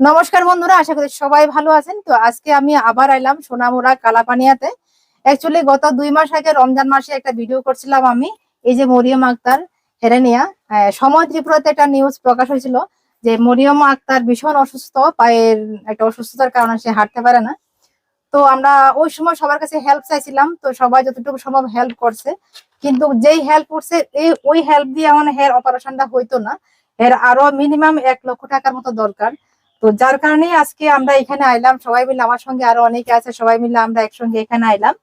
নমস্কার বন্ধুরা, আশা করি সবাই ভালো আছেন। তো আজকে আমি আবার এলাম সোনামুড়া কালাপানিয়াতে। অ্যাকচুয়ালি গত দুই মাস আগে রমজান মাসে একটা ভিডিও করছিলাম আমি, এই যে মরিয়ম আক্তার, হেরেনিয়া সময় ত্রিপুরাতে একটা নিউজ প্রকাশ হয়েছিল যে মরিয়ম আক্তার ভীষণ অসুস্থ, পায়ের একটা অসুস্থতার কারণে সে হাঁটতে পারে না। তো আমরা ওই সময় সবার কাছে হেল্প চাইছিলাম, তো সবাই যতটুকু সম্ভব হেল্প করছে। কিন্তু যেই হেল্প করছে, এই, ওই হেল্প দিয়ে আমার হেয়ার অপারেশনটা হইতো না। এর আরও মিনিমাম এক লক্ষ টাকার মতো দরকার। তো যার কারণে আজকে আমরা এখানে আইলাম। সবাই মিলে আমার সঙ্গে আরও অনেকে আছে, সবাই মিলে আমরা একসঙ্গে এখানে আইলাম।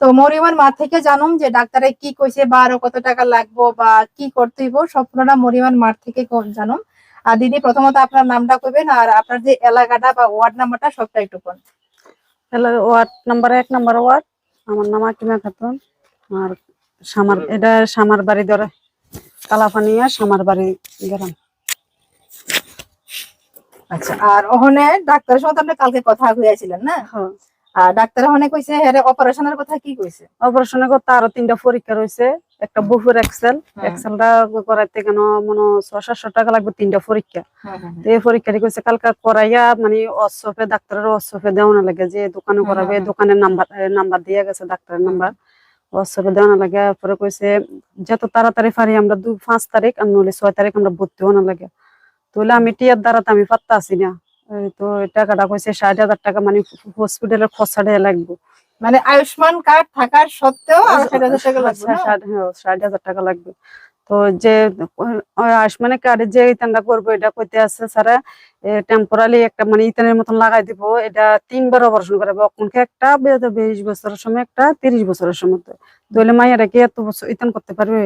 তো মরিয়মের মা থেকে জানুম যে ডাক্তারে কি কইছে বা আরও কত টাকা লাগবো বা কি করতে হইব সম্পূর্ণটা মরিয়মের মাঠ থেকে জানুম। আর দিদি, প্রথমত আপনার নামটা কইবেন আর আপনার যে এলাকাটা বা ওয়ার্ড নাম্বারটা সবটা একটু কোন ওয়ার্ড নাম্বার এক, নাম্বার ওয়ার্ড। আমার নাম আকিমা খাতুন। আর সামার এটা সামার বাড়ি ধরে কালাপানিয়া সামার বাড়ি গ্রাম। আচ্ছা আর ওখানে ডাক্তারের সঙ্গে তো আপনি কালকে কথা হয়েছিলেন না হ্যাঁ। আর ডাক্তার ওখানে কইছে হ্যাঁ অপারেশনের কথা কি কইছে আরও তিনটা পরীক্ষা রয়েছে একটা বুফুর এক্সেল। এক্সেলটা করাইতে কেন মনে হয় ছয় সাতশো টাকা লাগবে তিনটা পরীক্ষা এই পরীক্ষাটি কইছে কালকা করাইয়া মানে অসফে ডাক্তারের অসফে দেওয়া না লাগে যে দোকানে করাবে। দোকানের নাম্বার নাম্বার দিয়ে গেছে ডাক্তারের নাম্বার অসফে দেওয়া না লাগে পরে কইছে যত তাড়াতাড়ি পারি আমরা দু পাঁচ তারিখ আর নইলে ছয় তারিখ আমরা ভর্তি হওয়া লাগে তাহলে আমি টিয়ার দ্বারা তো আমি পাত্তা আছি না। তো টাকাটা কইছে ষাট হাজার টাকা মানে হসপিটালের খরচাটা লাগবে। মানে আয়ুষ্মান কার্ড থাকার সত্ত্বেও ষাট হাজার টাকা লাগবে না? ষাট হ্যাঁ, ষাট হাজার টাকা লাগবে। তো যে আয়ুষ্মানে কার্ডে যে ইতানটা করব এটা কইতে আছে স্যারা টেম্পোরালি একটা মানে ইতানের মতন লাগাই দিব। এটা তিনবার অপারেশন করাবে। অকনকে একটা বিশ বছরের সময় একটা তিরিশ বছরের সময়। তো তাহলে মাইয়ারা কি এত বছর ইতান করতে পারবে?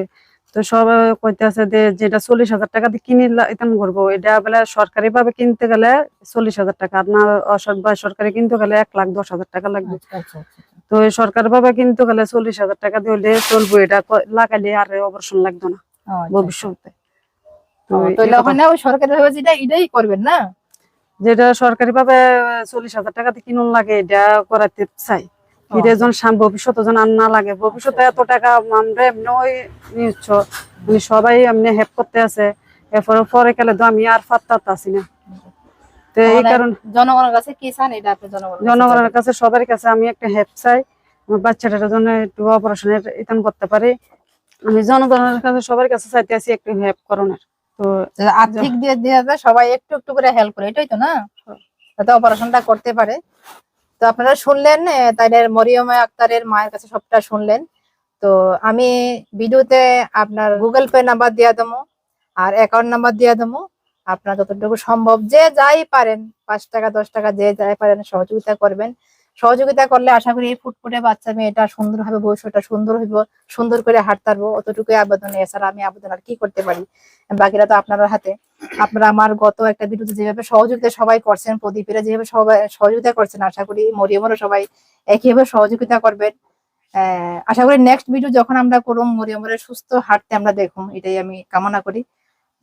তো সব কইতে আছে যে যেটা চল্লিশ হাজার টাকা দিয়ে কিনে ইতান করব এটা বলে সরকারি ভাবে কিনতে গেলে চল্লিশ হাজার টাকা আর না সরকারি কিনতে গেলে এক লাখ দশ হাজার টাকা লাগবে। আচ্ছা, আচ্ছা, আচ্ছা। তো সরকার ভাবে কিনতে গেলে চল্লিশ হাজার টাকা দিলে চলবো এটা লাগাইলে আর অপারেশন লাগতো না ভবিষ্যতে। যেটা এটাই করবেন না? যেটা সরকারি ভাবে চল্লিশ হাজার টাকাতে কিনুন লাগে এটা করাতে চাই। এটা যেন ভবিষ্যতে যেন আর না লাগে ভবিষ্যতে এত টাকা আমরা এমনি ওই নিচ্ছ মানে সবাই এমনি হেল্প করতে আছে। এরপরে পরে গেলে তো আমি আর ফাত্তা আছি না। তো এই কারণে জনগণের কাছে কি চান? এটা আপনি জনগণের কাছে কাছে সবার কাছে আমি একটা হেল্প চাই। আমার বাচ্চাটার জন্য একটু অপারেশনের ইতান করতে পারি। আমি জনগণের কাছে সবার কাছে চাইতে আছি একটু হেল্প করণের তো আর্থিক দিয়ে দিয়ে সবাই একটু একটু করে হেল্প করে এটাই তো না। যাতে অপারেশনটা করতে পারে। তো আপনারা শুনলেন তাই মরিয়ম মরিয়মে আক্তারের মায়ের কাছে সবটা শুনলেন। তো আমি ভিডিওতে আপনার গুগল পে নাম্বার দিয়া দেবো আর অ্যাকাউন্ট নাম্বার দিয়া দেবো। আপনার যতটুকু সম্ভব যে যাই পারেন, পাঁচ টাকা, দশ টাকা যে যাই পারেন সহযোগিতা করবেন। সহযোগিতা করলে আশা করি ফুটফুটে বাচ্চা মেয়েটা সুন্দর হবে, ভবিষ্যৎটা সুন্দর হইব, সুন্দর করে হাঁটতে অতটুকুই আবেদন এছাড়া আমি আবেদন আর কি করতে পারি? বাকিরা তো আপনার হাতে। আপনারা আমার গত একটা ভিডিওতে যেভাবে সহযোগিতা সবাই করছেন, প্রদীপেরা যেভাবে সবাই সহযোগিতা করছেন, আশা করি মরিয়মেরও সবাই একইভাবে সহযোগিতা করবেন। আশা করি নেক্সট ভিডিও যখন আমরা করুম, মরিয়মের সুস্থ হাঁটতে আমরা দেখুন এটাই আমি কামনা করি।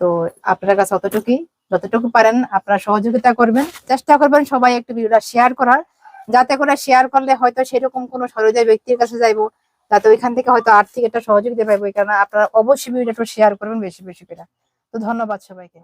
তো আপনার কাছে অতটুকুই। যতটুকু পারেন আপনারা সহযোগিতা করবেন, চেষ্টা করবেন সবাই একটু ভিডিওটা শেয়ার করার। যাতে করে শেয়ার করলে হয়তো সেরকম কোনো সরোজয় ব্যক্তির কাছে যাইবো তাতে ওইখান থেকে হয়তো আর্থিক একটা সহযোগিতা পাইবো কারণ আপনারা অবশ্যই ভিডিওটা শেয়ার করবেন বেশি বেশি করে। তো ধন্যবাদ সবাইকে।